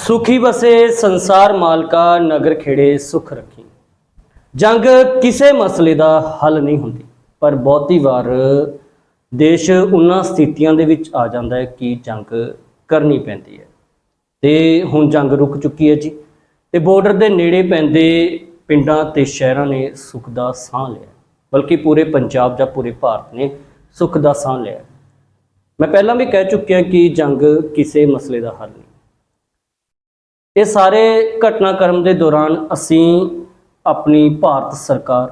ਸੁਖੀ ਬਸੇ ਸੰਸਾਰ ਮਾਲਕਾ ਨਗਰ ਖੇੜੇ ਸੁਖ ਰੱਖੀ। ਜੰਗ ਕਿਸੇ ਮਸਲੇ ਦਾ ਹੱਲ ਨਹੀਂ ਹੁੰਦੀ, ਪਰ ਬਹੁਤੀ ਵਾਰ ਦੇਸ਼ ਉਹਨਾਂ ਸਥਿਤੀਆਂ ਦੇ ਵਿੱਚ ਆ ਜਾਂਦਾ ਹੈ ਕਿ ਜੰਗ ਕਰਨੀ ਪੈਂਦੀ ਹੈ। ਤੇ ਹੁਣ ਜੰਗ ਰੁਕ ਚੁੱਕੀ ਹੈ ਜੀ ਤੇ ਬਾਰਡਰ ਦੇ ਨੇੜੇ ਪੈਂਦੇ ਪਿੰਡਾਂ ਤੇ ਸ਼ਹਿਰਾਂ ਨੇ ਸੁੱਖ ਦਾ ਸਾਹ ਲਿਆ। ਬਲਕਿ ਪੂਰੇ ਪੰਜਾਬ ਜਾਂ ਪੂਰੇ ਭਾਰਤ ਨੇ ਸੁੱਖ ਦਾ ਸਾਹ ਲਿਆ। ਮੈਂ ਪਹਿਲਾਂ ਵੀ ਕਹਿ ਚੁੱਕਿਆ ਕਿ ਜੰਗ ਕਿਸੇ ਮਸਲੇ ਦਾ ਹੱਲ ਇਹ ਸਾਰੇ ਘਟਨਾਕ੍ਰਮ ਦੇ ਦੌਰਾਨ ਅਸੀਂ ਆਪਣੀ ਭਾਰਤ ਸਰਕਾਰ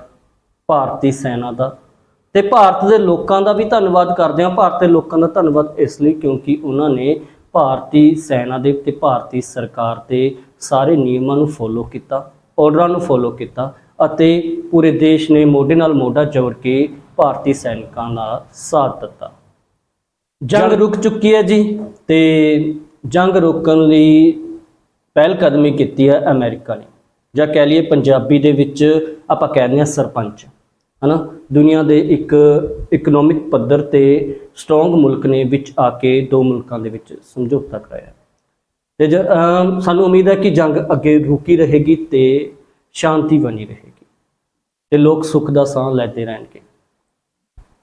ਭਾਰਤੀ ਸੈਨਾ ਦਾ ਤੇ ਭਾਰਤ ਦੇ ਲੋਕਾਂ ਦਾ ਵੀ ਧੰਨਵਾਦ ਕਰਦੇ ਹਾਂ। ਭਾਰਤ ਦੇ ਲੋਕਾਂ ਦਾ ਧੰਨਵਾਦ ਇਸ ਲਈ ਕਿਉਂਕਿ ਉਹਨਾਂ ਨੇ ਭਾਰਤੀ ਸੈਨਾ ਦੇ ਤੇ ਭਾਰਤੀ ਸਰਕਾਰ ਦੇ ਸਾਰੇ ਨਿਯਮਾਂ ਨੂੰ ਫੋਲੋ ਕੀਤਾ ਆਰਡਰਾਂ ਨੂੰ ਫੋਲੋ ਕੀਤਾ ਅਤੇ ਪੂਰੇ ਦੇਸ਼ ਨੇ ਮੋਢੇ ਨਾਲ ਮੋਢਾ ਜੋੜ ਕੇ ਭਾਰਤੀ ਸੈਨਿਕਾਂ ਦਾ ਸਾਥ ਦਿੱਤਾ। ਜੰਗ ਰੁਕ ਚੁੱਕੀ ਹੈ ਜੀ ਤੇ ਜੰਗ ਰੋਕਣ ਲਈ ਪਹਿਲ ਕਦਮੀ ਕੀਤੀ ਹੈ ਅਮਰੀਕਾ ਨੇ। ਜਾਂ ਕਹਿ ਲਈਏ ਪੰਜਾਬੀ ਦੇ ਵਿੱਚ ਆਪਾਂ ਕਹਿੰਦੇ ਹਾਂ ਸਰਪੰਚ। ਹਨਾ? ਦੁਨੀਆ ਦੇ ਇੱਕ ਇਕਨੋਮਿਕ ਪੱਧਰ ਤੇ ਸਟਰੋਂਗ ਮੁਲਕ ਨੇ ਵਿੱਚ ਆ ਕੇ ਦੋ ਮੁਲਕਾਂ ਦੇ ਵਿੱਚ ਸਮਝੌਤਾ ਕਰਾਇਆ। ਤੇ ਜ- ਸਾਨੂੰ ਉਮੀਦ ਹੈ ਕਿ ਜੰਗ ਅੱਗੇ ਰੁਕੀ ਰਹੇਗੀ ਤੇ ਸ਼ਾਂਤੀ ਬਣੀ ਰਹੇਗੀ। ਤੇ ਲੋਕ ਸੁੱਖ ਦਾ ਸਾਹ ਲੈਂਦੇ ਰਹਿਣਗੇ।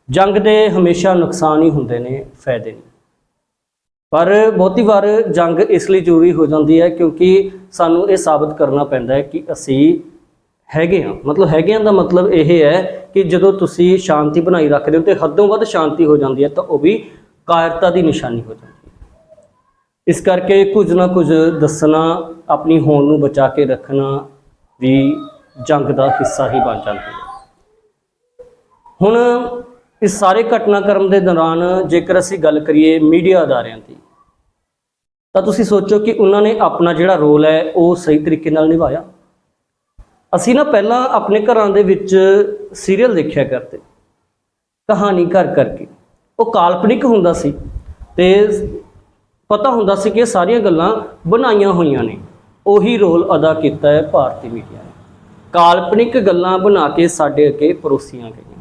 ਜੰਗ ਦੇ ਹਮੇਸ਼ਾ ਨੁਕਸਾਨ ਹੀ ਹੁੰਦੇ ਨੇ, ਫਾਇਦੇ ਨਹੀਂ ਪਰ ਬਹੁਤੀ ਵਾਰ ਜੰਗ ਇਸ ਲਈ ਜ਼ਰੂਰੀ ਹੋ ਜਾਂਦੀ ਹੈ ਕਿਉਂਕਿ ਸਾਨੂੰ ਇਹ ਸਾਬਤ ਕਰਨਾ ਪੈਂਦਾ ਹੈ ਕਿ ਅਸੀਂ ਹੈਗੇ ਹਾਂ। ਮਤਲਬ ਹੈਗੇ ਹਾਂ ਦਾ ਮਤਲਬ ਇਹ ਹੈ ਕਿ ਜਦੋਂ ਤੁਸੀਂ ਸ਼ਾਂਤੀ ਬਣਾਈ ਰੱਖਦੇ ਹੋ ਤੇ ਹੱਦੋਂ ਵੱਧ ਸ਼ਾਂਤੀ ਹੋ ਜਾਂਦੀ ਹੈ ਤਾਂ ਉਹ ਵੀ ਕਾਇਰਤਾ ਦੀ ਨਿਸ਼ਾਨੀ ਹੋ ਜਾਂਦੀ ਹੈ। ਇਸ ਕਰਕੇ ਕੁਝ ਨਾ ਕੁਝ ਦੱਸਣਾ, ਆਪਣੀ ਹੋਣ ਨੂੰ ਬਚਾ ਕੇ ਰੱਖਣਾ ਵੀ ਜੰਗ ਦਾ ਹਿੱਸਾ ਹੀ ਬਣ ਜਾਂਦਾ ਹੈ। ਹੁਣ ਇਸ ਸਾਰੇ ਘਟਨਾਕ੍ਰਮ ਦੇ ਦੌਰਾਨ ਜੇਕਰ ਅਸੀਂ ਗੱਲ ਕਰੀਏ ਮੀਡੀਆ ਅਦਾਰਿਆਂ ਦੀ, ਤਾਂ ਤੁਸੀਂ ਸੋਚੋ ਕਿ ਉਹਨਾਂ ਨੇ ਆਪਣਾ ਜਿਹੜਾ ਰੋਲ ਹੈ ਉਹ ਸਹੀ ਤਰੀਕੇ ਨਾਲ ਨਿਭਾਇਆ। ਅਸੀਂ ਨਾ ਪਹਿਲਾਂ ਆਪਣੇ ਘਰਾਂ ਦੇ ਵਿੱਚ ਸੀਰੀਅਲ ਦੇਖਿਆ ਕਰਦੇ, ਕਹਾਣੀ ਘਰ ਕਰਕੇ। ਉਹ ਕਾਲਪਨਿਕ ਹੁੰਦਾ ਸੀ ਤੇ ਪਤਾ ਹੁੰਦਾ ਸੀ ਕਿ ਇਹ ਸਾਰੀਆਂ ਗੱਲਾਂ ਬਣਾਈਆਂ ਹੋਈਆਂ ਨੇ। ਉਹੀ ਰੋਲ ਅਦਾ ਕੀਤਾ ਹੈ ਭਾਰਤੀ ਮੀਡੀਆ ਨੇ। ਕਾਲਪਨਿਕ ਗੱਲਾਂ ਬਣਾ ਕੇ ਸਾਡੇ ਅੱਗੇ ਪਰੋਸੀਆਂ ਗਈਆਂ।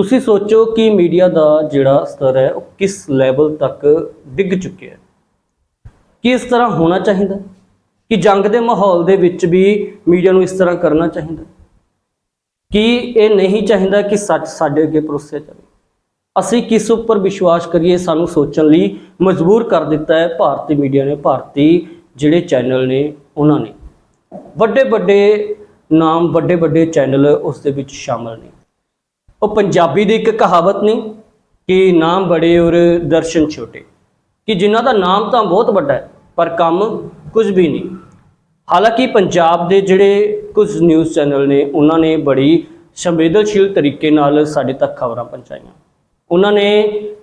ਤੁਸੀਂ ਸੋਚੋ ਕਿ ਮੀਡੀਆ ਦਾ ਜਿਹੜਾ ਸਤਰ ਹੈ, ਉਹ ਕਿਸ ਲੈਵਲ ਤੱਕ ਡਿੱਗ ਚੁੱਕਿਆ ਹੈ? ਕੀ ਇਸ ਤਰ੍ਹਾਂ ਹੋਣਾ ਚਾਹੀਦਾ? ਕਿ ਜੰਗ ਦੇ ਮਾਹੌਲ ਦੇ ਵਿੱਚ ਵੀ ਮੀਡੀਆ ਨੂੰ ਇਸ ਤਰ੍ਹਾਂ ਕਰਨਾ ਚਾਹੀਦਾ? ਕਿ ਇਹ ਨਹੀਂ ਚਾਹੀਦਾ ਕਿ ਸੱਚ ਸਾਡੇ ਅੱਗੇ ਪਰੋਸਿਆ ਜਾਵੇ? ਅਸੀਂ ਕਿਸ ਉੱਪਰ ਵਿਸ਼ਵਾਸ ਕਰੀਏ, ਸਾਨੂੰ ਸੋਚਣ ਲਈ ਮਜਬੂਰ ਕਰ ਦਿੱਤਾ ਹੈ ਭਾਰਤੀ ਮੀਡੀਆ ਨੇ, ਭਾਰਤੀ ਜਿਹੜੇ ਚੈਨਲ ਨੇ, ਉਹਨਾਂ ਨੇ। ਵੱਡੇ ਵੱਡੇ ਨਾਮ ਵੱਡੇ ਵੱਡੇ ਚੈਨਲ ਉਸ ਦੇ ਵਿੱਚ ਸ਼ਾਮਲ ਨੇ। ਉਹ ਪੰਜਾਬੀ ਦੀ ਇੱਕ ਕਹਾਵਤ ਨਹੀਂ ਕਿ ਨਾਮ ਬੜੇ ਔਰ ਦਰਸ਼ਨ ਛੋਟੇ। ਕਿ ਜਿਨ੍ਹਾਂ ਦਾ ਨਾਮ ਤਾਂ ਬਹੁਤ ਵੱਡਾ ਹੈ, ਪਰ ਕੰਮ ਕੁਝ ਵੀ ਨਹੀਂ। ਹਾਲਾਂਕਿ ਪੰਜਾਬ ਦੇ ਜਿਹੜੇ ਕੁਝ ਨਿਊਜ਼ ਚੈਨਲ ਨੇ, ਉਹਨਾਂ ਨੇ ਬੜੀ ਸੰਵੇਦਨਸ਼ੀਲ ਤਰੀਕੇ ਨਾਲ ਸਾਡੇ ਤੱਕ ਖਬਰਾਂ ਪਹੁੰਚਾਈਆਂ। ਉਹਨਾਂ ਨੇ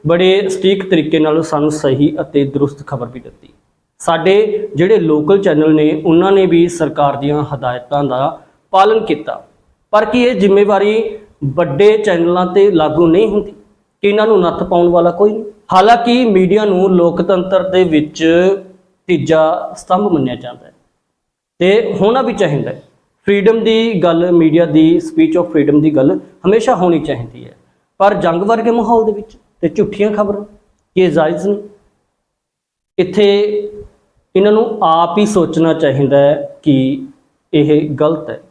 ਬੜੇ ਸਟੀਕ ਤਰੀਕੇ ਨਾਲ ਸਾਨੂੰ ਸਹੀ ਅਤੇ ਦਰੁਸਤ ਖਬਰ ਵੀ ਦਿੱਤੀ। ਸਾਡੇ ਜਿਹੜੇ ਲੋਕਲ ਚੈਨਲ ਨੇ, ਉਹਨਾਂ ਨੇ ਵੀ ਸਰਕਾਰ ਦੀਆਂ ਹਦਾਇਤਾਂ ਦਾ ਪਾਲਣ ਕੀਤਾ। ਪਰ ਕੀ ਇਹ ਜ਼ਿੰਮੇਵਾਰੀ ਵੱਡੇ ਚੈਨਲਾਂ ਤੇ ਲਾਗੂ ਨਹੀਂ ਹੁੰਦੀ, ਕਿ ਇਹਨਾਂ ਨੂੰ ਨੱਥ ਪਾਉਣ ਵਾਲਾ ਕੋਈ ਨਹੀਂ। ਹਾਲਾਂਕਿ ਮੀਡੀਆ ਨੂੰ ਲੋਕਤੰਤਰ ਦੇ ਵਿੱਚ ਤੀਜਾ ਸਤੰਭ ਮੰਨਿਆ ਜਾਂਦਾ ਹੈ। ਤੇ ਹੋਣਾ ਵੀ ਚਾਹੀਦਾ ਹੈ। ਫਰੀडम ਦੀ ਗੱਲ, ਮੀਡੀਆ ਦੀ ਸਪੀਚ ਆਫ ਫਰੀडम ਦੀ ਗੱਲ ਹਮੇਸ਼ਾ ਹੋਣੀ ਚਾਹੀਦੀ ਹੈ। ਪਰ ਜੰਗ ਵਰਗੇ ਮਾਹੌਲ ਦੇ ਵਿੱਚ ਤੇ ਝੂਠੀਆਂ ਖਬਰਾਂ ਇਹ ਜਾਇਜ਼ ਨਹੀਂ? ਇੱਥੇ ਇਹਨਾਂ ਨੂੰ ਆਪ ਹੀ ਸੋਚਣਾ ਚਾਹੀਦਾ ਹੈ ਕਿ ਇਹ ਗਲਤ ਹੈ।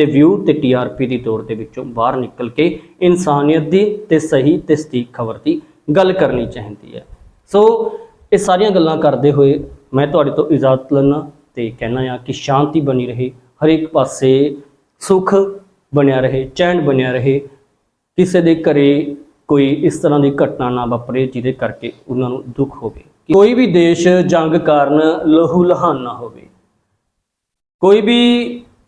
ਤੇ ਵਿਊ ਤੇ ਟੀਆਰਪੀ ਦੀ ਦੌੜ ਦੇ ਵਿੱਚੋਂ ਬਾਹਰ ਨਿਕਲ ਕੇ ਇਨਸਾਨੀਅਤ ਦੀ ਤੇ ਸਹੀ ਤੇ ਸਟੀਕ ਖਬਰ ਦੀ ਗੱਲ ਕਰਨੀ ਚਾਹੀਦੀ ਹੈ। ਸੋ ਇਹ ਸਾਰੀਆਂ ਗੱਲਾਂ ਕਰਦੇ ਹੋਏ ਮੈਂ ਤੁਹਾਡੇ ਤੋਂ ਇਜਾਜ਼ਤ ਲੈਣਾ ਤੇ ਕਹਿਣਾ ਆ ਕਿ ਸ਼ਾਂਤੀ ਬਣੀ ਰਹੇ, ਹਰੇਕ ਪਾਸੇ ਸੁਖ ਬਣਿਆ ਰਹੇ, ਚੈਨ ਬਣਿਆ ਰਹੇ। ਕਿਸੇ ਦੇ ਘਰੇ ਕੋਈ ਇਸ ਤਰ੍ਹਾਂ ਦੀ ਘਟਨਾ ਨਾ ਵਾਪਰੇ ਜਿਹਦੇ ਕਰਕੇ ਉਹਨਾਂ ਨੂੰ ਦੁੱਖ ਹੋਵੇ। ਕੋਈ ਵੀ ਦੇਸ਼ ਜੰਗ ਕਾਰਨ ਲਹੂ ਲਹਾਨ ਨਾ ਹੋਵੇ, ਕੋਈ ਵੀ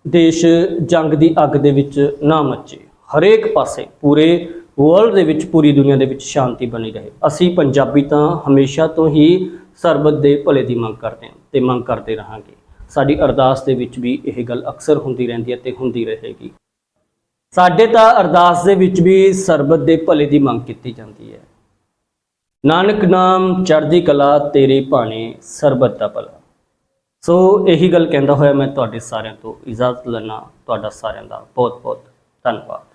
ਦੇਸ਼ ਜੰਗ ਦੀ ਅੱਗ ਦੇ ਵਿੱਚ ਨਾ ਮੱਚੇ। ਹਰੇਕ ਪਾਸੇ ਪੂਰੇ ਵਰਲਡ ਦੇ ਵਿੱਚ, ਪੂਰੀ ਦੁਨੀਆ ਦੇ ਵਿੱਚ ਸ਼ਾਂਤੀ ਬਣੀ ਰਹੇ। ਅਸੀਂ ਪੰਜਾਬੀ ਤਾਂ ਹਮੇਸ਼ਾ ਤੋਂ ਹੀ ਸਰਬਤ ਦੇ ਭਲੇ ਦੀ ਮੰਗ ਕਰਦੇ ਹਾਂ ਤੇ ਮੰਗ ਕਰਦੇ ਰਹਾਂਗੇ। ਸਾਡੀ ਅਰਦਾਸ ਦੇ ਵਿੱਚ ਵੀ ਇਹ ਗੱਲ ਅਕਸਰ ਹੁੰਦੀ ਰਹਿੰਦੀ ਹੈ ਤੇ ਹੁੰਦੀ ਰਹੇਗੀ। ਸਾਡੇ ਤਾਂ ਅਰਦਾਸ ਦੇ ਵਿੱਚ ਵੀ ਸਰਬਤ ਦੇ ਭਲੇ ਦੀ ਮੰਗ ਕੀਤੀ ਜਾਂਦੀ ਹੈ। ਨਾਨਕ ਨਾਮ ਚੜ੍ਹਦੀ ਕਲਾ ਤੇਰੇ ਭਾਣੇ ਸਰਬਤ ਦਾ ਭਲਾ। ਸੋ ਇਹੀ ਗੱਲ ਕਹਿੰਦਾ ਹੋਇਆ ਮੈਂ ਤੁਹਾਡੇ ਸਾਰਿਆਂ ਤੋਂ, ਇਜਾਜ਼ਤ ਲੈਣਾ ਤੁਹਾਡਾ ਸਾਰਿਆਂ ਦਾ ਬਹੁਤ ਬਹੁਤ ਧੰਨਵਾਦ।